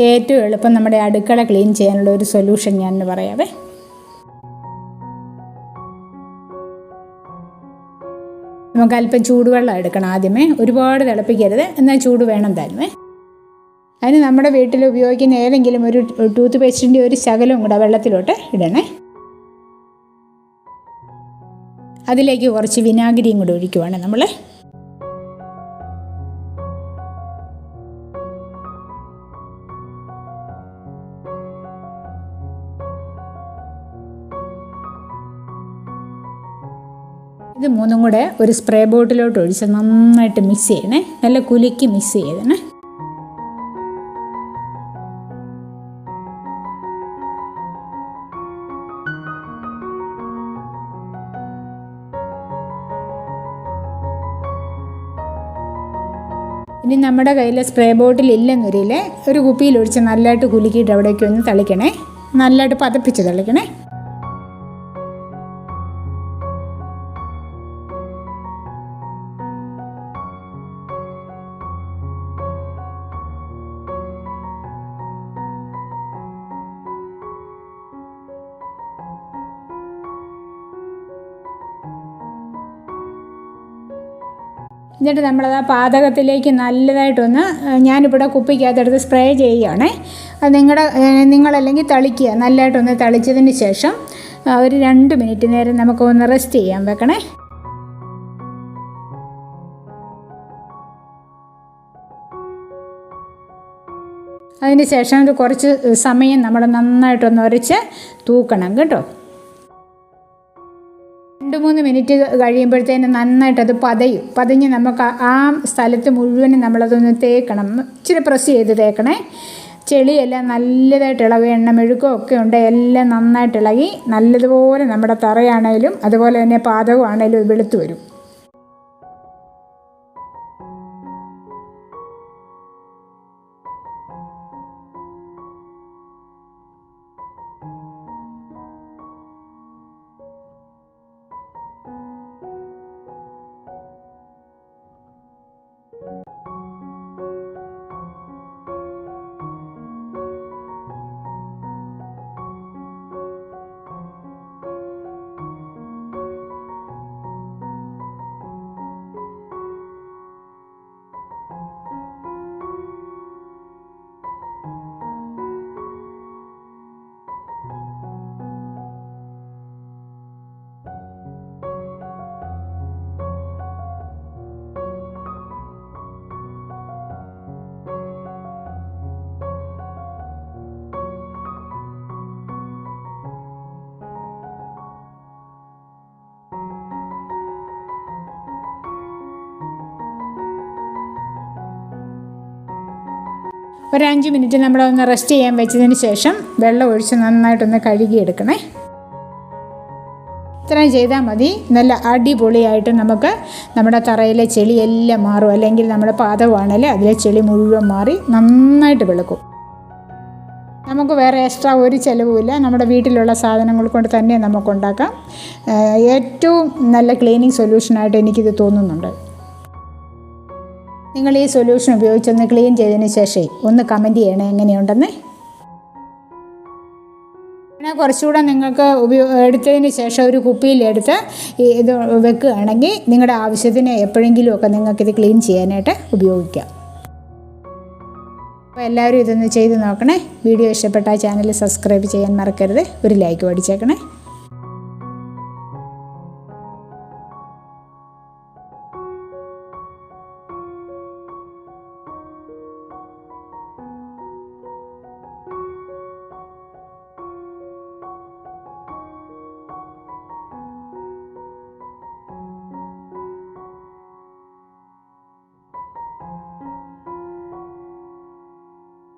ഏറ്റവും എളുപ്പം നമ്മുടെ അടുക്കള ക്ലീൻ ചെയ്യാനുള്ള ഒരു സൊല്യൂഷൻ ഞാൻ പറയാവേ. നമുക്ക് അല്പം ചൂടുവെള്ളം എടുക്കണം ആദ്യമേ. ഒരുപാട് തിളപ്പിക്കരുത്. എന്നാൽ ചൂട് വേണം താനുമേ. അതിന് നമ്മുടെ വീട്ടിൽ ഉപയോഗിക്കുന്ന ഏതെങ്കിലും ഒരു ടൂത്ത് പേസ്റ്റിന്റെ ഒരു ശകലവും കൂടെ വെള്ളത്തിലോട്ട് ഇടണേ. അതിലേക്ക് കുറച്ച് വിനാഗിരിയും കൂടെ ഒഴിക്കുവാണ് നമ്മൾ ഇത് മൂന്നും കൂടെ ഒരു സ്പ്രേ ബോട്ടിലോട്ട് ഒഴിച്ച് നന്നായിട്ട് മിക്സ് ചെയ്യണേ. നല്ല കുലുക്കി മിക്സ് ചെയ്യണേ ഇനി നമ്മുടെ കയ്യിൽ സ്പ്രേ ബോട്ടിൽ ഇല്ലെന്നൊരിലെ ഒരു കുപ്പിയിൽ ഒഴിച്ച് നല്ലതായിട്ട് കുലുക്കിയിട്ട് അവിടേക്ക് ഒന്ന് തളിക്കണേ. നല്ലതായിട്ട് പതപ്പിച്ച് തളിക്കണേ. എന്നിട്ട് നമ്മളത് ആ പാതകത്തിലേക്ക് നല്ലതായിട്ടൊന്ന് ഞാനിവിടെ കുപ്പിക്കകത്തെടുത്ത് സ്പ്രേ ചെയ്യുകയാണേ. അത് നിങ്ങളുടെ നിങ്ങളല്ലെങ്കിൽ തളിക്കുക. നല്ലതായിട്ടൊന്ന് തളിച്ചതിന് ശേഷം ഒരു രണ്ട് മിനിറ്റ് നേരം നമുക്കൊന്ന് റെസ്റ്റ് ചെയ്യാൻ വെക്കണേ. അതിന് ശേഷം ഒരു കുറച്ച് സമയം നമ്മൾ നന്നായിട്ടൊന്ന് ഉരച്ച് തൂക്കണം കേട്ടോ. രണ്ട് മൂന്ന് മിനിറ്റ് കഴിയുമ്പോഴത്തേന് നന്നായിട്ട് അത് പതയും. പതഞ്ഞ് നമുക്ക് ആ- സ്ഥലത്ത് മുഴുവനും നമ്മളതൊന്ന് തേക്കണം. ഇച്ചിരി പ്രസ് ചെയ്ത് തേക്കണേ. ചെളിയെല്ലാം നല്ലതായിട്ട് ഇളകി. എണ്ണ മെഴുക്കോ ഒക്കെ ഉണ്ട്. എല്ലാം നന്നായിട്ട് ഇളകി നല്ലതുപോലെ നമ്മുടെ തറയാണേലും അതുപോലെ തന്നെ പാതകമാണേലും വെളുത്തു വരും. ഒരു അഞ്ച് മിനിറ്റ് നമ്മളൊന്ന് റെസ്റ്റ് ചെയ്യാൻ വെച്ചതിന് ശേഷം വെള്ളം ഒഴിച്ച് നന്നായിട്ടൊന്ന് കഴുകിയെടുക്കണേ. ഇത്രയും ചെയ്താൽ മതി. നല്ല അടിപൊളിയായിട്ട് നമുക്ക് നമ്മുടെ തറയിലെ ചെളിയെല്ലാം മാറും. അല്ലെങ്കിൽ നമ്മുടെ പാദമാണെങ്കിൽ അതിലെ ചെളി മുഴുവൻ മാറി നന്നായിട്ട് വെളുക്കും. നമുക്ക് വേറെ എക്സ്ട്രാ ഒരു ചിലവുമില്ല. നമ്മുടെ വീട്ടിലുള്ള സാധനങ്ങൾ കൊണ്ട് തന്നെ നമുക്ക് ഉണ്ടാക്കാം ഏഹ് ഏറ്റവും നല്ല ക്ലീനിങ് സൊല്യൂഷനായിട്ട് എനിക്കിത് തോന്നുന്നുണ്ട്. നിങ്ങൾ ഈ സൊല്യൂഷൻ ഉപയോഗിച്ചൊന്ന് ക്ലീൻ ചെയ്തതിന് ശേഷം ഒന്ന് കമന്റ് ചെയ്യണേ എങ്ങനെയുണ്ടെന്ന്. പിന്നെ കുറച്ചുകൂടെ നിങ്ങൾക്ക് ഉപയോ എടുത്തതിന് ശേഷം ഒരു കുപ്പിയിലെടുത്ത് ഇത് വെക്കുകയാണെങ്കിൽ നിങ്ങളുടെ ആവശ്യത്തിന് എപ്പോഴെങ്കിലുമൊക്കെ നിങ്ങൾക്കിത് ക്ലീൻ ചെയ്യാനായിട്ട് ഉപയോഗിക്കാം. അപ്പോൾ എല്ലാവരും ഇതൊന്ന് ചെയ്ത് നോക്കണേ. വീഡിയോ ഇഷ്ടപ്പെട്ട ചാനൽ സബ്സ്ക്രൈബ് ചെയ്യാൻ മറക്കരുത്. ഒരു ലൈക്ക് പഠിച്ചേക്കണേ